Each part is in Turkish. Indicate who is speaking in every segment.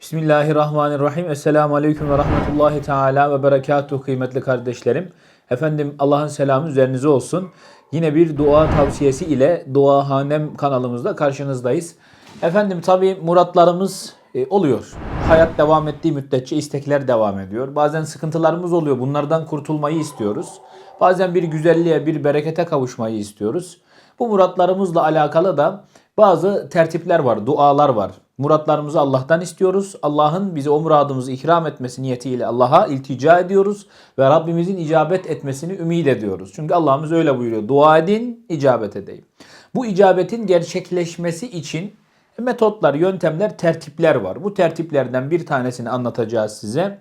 Speaker 1: Bismillahirrahmanirrahim. Esselamu Aleyküm ve Rahmetullahi Teala ve Berekatuhu kıymetli kardeşlerim. Efendim Allah'ın selamı üzerinize olsun. Yine bir dua tavsiyesi ile Duahanem kanalımızda karşınızdayız. Efendim tabi muratlarımız e, oluyor. Hayat devam ettiği müddetçe istekler devam ediyor. Bazen sıkıntılarımız oluyor. Bunlardan kurtulmayı istiyoruz. Bazen bir güzelliğe, bir berekete kavuşmayı istiyoruz. Bu muratlarımızla alakalı da bazı tertipler var, dualar var. Muratlarımızı Allah'tan istiyoruz. Allah'ın bize o muradımızı ikram etmesi niyetiyle Allah'a iltica ediyoruz. Ve Rabbimizin icabet etmesini ümit ediyoruz. Çünkü Allah'ımız öyle buyuruyor. Dua edin, icabet edeyim. Bu icabetin gerçekleşmesi için metotlar, yöntemler, tertipler var. Bu tertiplerden bir tanesini anlatacağız size.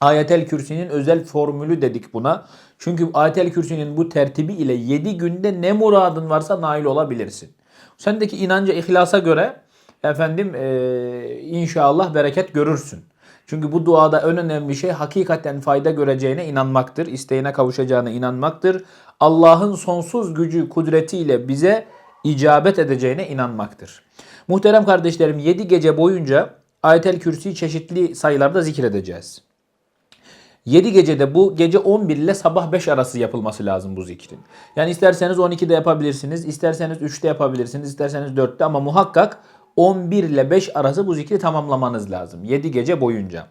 Speaker 1: Ayetel Kürsi'nin özel formülü dedik buna. Çünkü Ayetel Kürsi'nin bu tertibi ile 7 günde ne muradın varsa nail olabilirsin. Sendeki inanca, ihlasa göre efendim eee, inşallah bereket görürsün. Çünkü bu duada en önemli şey hakikaten fayda göreceğine inanmaktır. isteğine kavuşacağına inanmaktır. Allah'ın sonsuz gücü, kudretiyle bize icabet edeceğine inanmaktır. Muhterem kardeşlerim 7 gece boyunca Ayetel Kürsi'yi çeşitli sayılarda zikredeceğiz. 7 gecede bu gece 11 ile sabah 5 arası yapılması lazım bu zikrin. Yani isterseniz 12'de yapabilirsiniz, isterseniz 3'te yapabilirsiniz, isterseniz 4'te ama muhakkak 11 ile 5 arası bu zikri tamamlamanız lazım 7 gece boyunca.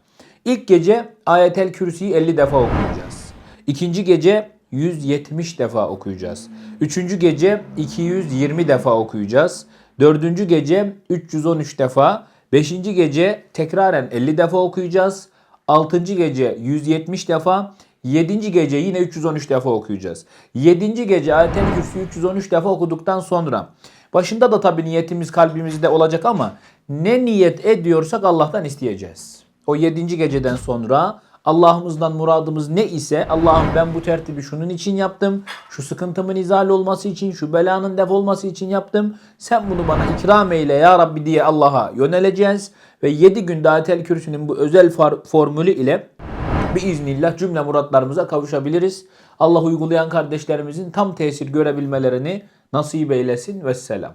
Speaker 1: İlk gece Ayetel Kürsi'yi 50 defa okuyacağız. İkinci gece 170 defa okuyacağız. Üçüncü gece 220 defa okuyacağız. Dördüncü gece 313 defa. Beşinci gece tekraren 50 defa okuyacağız. Altıncı gece 170 defa. Yedinci gece yine 313 defa okuyacağız. Yedinci gece Ayetel Kürsi 313 defa okuduktan sonra başında da tabii niyetimiz kalbimizde olacak ama ne niyet ediyorsak Allah'tan isteyeceğiz. O yedinci geceden sonra Allah'ımızdan muradımız ne ise Allah'ım ben bu tertibi şunun için yaptım. Şu sıkıntımın izale olması için, şu belanın def olması için yaptım. Sen bunu bana ikram eyle ya Rabbi diye Allah'a yöneleceğiz. Ve 7 günde Ayetel Kürsü'nün bu özel formülü ile biiznillah cümle muratlarımıza kavuşabiliriz. Allah uygulayan kardeşlerimizin tam tesir görebilmelerini nasip eylesin. Vesselam.